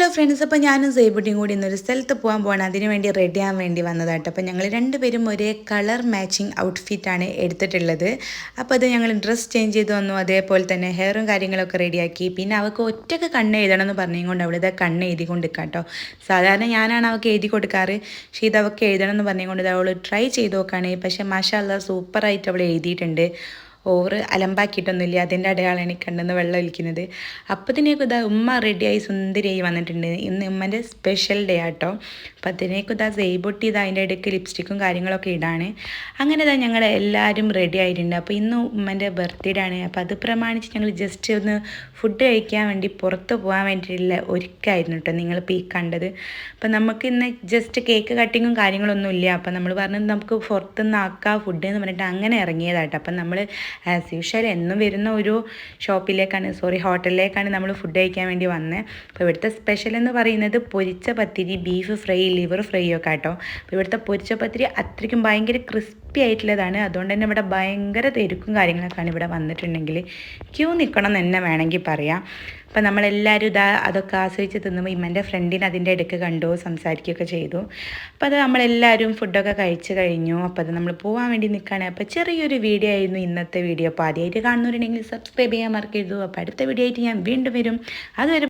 Hello friends അപ്പോൾ ഞാനും സേബുട്ടിയും കൂടി ഇന്നൊരു സ്ഥലത്ത് പോകാൻ പോകണം അതിന് വേണ്ടി റെഡി ആവാൻ വേണ്ടി വന്നതാട്ടോ. അപ്പോൾ ഞങ്ങൾ രണ്ടുപേരും ഒരേ കളർ മാച്ചിങ് ഔട്ട്ഫിറ്റാണ് എടുത്തിട്ടുള്ളത്. അപ്പോൾ അത് ഞങ്ങൾ ഡ്രസ്സ് ചേഞ്ച് ചെയ്ത് വന്നു. അതേപോലെ തന്നെ ഹെയറും കാര്യങ്ങളൊക്കെ റെഡിയാക്കി പിന്നെ അവൾക്ക് ഒറ്റയ്ക്ക് കണ്ണ് എഴുതണം എന്ന് പറഞ്ഞുകൊണ്ട് അവളിത് കണ്ണ് എഴുതി കൊണ്ടിരിക്കാം കേട്ടോ സാധാരണ ഞാനാണ് അവൾക്ക് എഴുതി കൊടുക്കാറ്. പക്ഷേ ഇത് അവൾക്ക് എഴുതണം എന്ന് പറഞ്ഞുകൊണ്ട് അവൾ ട്രൈ ചെയ്ത് നോക്കുകയാണ്. പക്ഷേ മാഷാല്ല സൂപ്പറായിട്ട് അവൾ എഴുതിയിട്ടുണ്ട്. ഓവർ അലമ്പാക്കിയിട്ടൊന്നുമില്ല. അതിന്റെ അടയാളമാണ് ഈ കണ്ണെന്ന് വെള്ളം ഒലിക്കുന്നത്. അപ്പത്തിനേക്കും ഇതാ ഉമ്മ റെഡിയായി സുന്ദരിയായി വന്നിട്ടുണ്ട്. ഇന്ന് ഉമ്മന്റെ സ്പെഷ്യൽ ഡേ ആട്ടോ. അപ്പം അതിനേക്കും ഇതാ സെയ്ബൊട്ടി ഇതാ അതിന്റെ ഇടയ്ക്ക് ലിപ്സ്റ്റിക്കും കാര്യങ്ങളൊക്കെ ഇടാണ്. അങ്ങനെ ഇതാ ഞങ്ങൾ എല്ലാവരും റെഡി ആയിട്ടുണ്ട്. അപ്പോൾ ഇന്ന് ഉമ്മന്റെ ബർത്ത്ഡേ ആണ് അപ്പോൾ അത് പ്രമാണിച്ച് ഞങ്ങൾ ജസ്റ്റ് ഒന്ന് ഫുഡ് കഴിക്കാൻ വേണ്ടി പുറത്ത് പോകാൻ വേണ്ടിയിട്ടുള്ള ഒരുക്കായിരുന്നു കേട്ടോ നിങ്ങളിപ്പോൾ ഈ കണ്ടത്. അപ്പം നമുക്ക് ഇന്ന് ജസ്റ്റ് കേക്ക് കട്ടിങ്ങും കാര്യങ്ങളൊന്നും ഇല്ല അപ്പം നമ്മൾ പറഞ്ഞത് നമുക്ക് പുറത്തുനിന്ന് ആക്കാം ഫുഡ് എന്ന് പറഞ്ഞിട്ട് അങ്ങനെ ഇറങ്ങിയതാട്ടോ. അപ്പം നമ്മൾ ആസ് യൂഷ്വൽ എന്നും വരുന്ന ഒരു ഷോപ്പിലേക്കാണ് സോറി ഹോട്ടലിലേക്കാണ് നമ്മൾ ഫുഡ് കഴിക്കാൻ വേണ്ടി വന്നത് അപ്പോൾ ഇവിടുത്തെ സ്പെഷ്യൽ എന്ന് പറയുന്നത് പൊരിച്ച പത്തിരി ബീഫ് ഫ്രൈ ലിവർ ഫ്രൈ ഒക്കെ കേട്ടോ അപ്പോൾ ഇവിടുത്തെ പൊരിച്ച പത്തിരി അത്രയ്ക്കും ഭയങ്കര ക്രിസ്പി ആയിട്ടുള്ളതാണ് അതുകൊണ്ട് തന്നെ ഇവിടെ ഭയങ്കര തിരക്കും കാര്യങ്ങളൊക്കെയാണ് ഇവിടെ വന്നിട്ടുണ്ടെങ്കിൽ ക്യൂ നിൽക്കണം എന്ന് തന്നെ വേണമെങ്കിൽ പറയാം. അപ്പം നമ്മളെല്ലാവരും ഇതാ അതൊക്കെ ആസ്വദിച്ച് തിന്നുമ്പോൾ ഇമ്മന്റെ ഫ്രണ്ടിന് അതിന്റെ ഇടയ്ക്ക് കണ്ടു സംസാരിക്കുകയൊക്കെ ചെയ്തു. അപ്പം അത് നമ്മളെല്ലാവരും ഫുഡൊക്കെ കഴിച്ച് കഴിഞ്ഞു. അപ്പോൾ അത് നമ്മൾ പോകാൻ വേണ്ടി നിൽക്കുകയാണ്. അപ്പോൾ ചെറിയൊരു വീഡിയോ ആയിരുന്നു ഇന്നത്തെ വീഡിയോ. അപ്പോൾ ആദ്യമായിട്ട് കാണുന്നവരുണ്ടെങ്കിൽ സബ്സ്ക്രൈബ് ചെയ്യാൻ മറക്കരുത്. അപ്പോൾ അടുത്ത വീഡിയോ ആയിട്ട് ഞാൻ വീണ്ടും വരും. അതുവരെ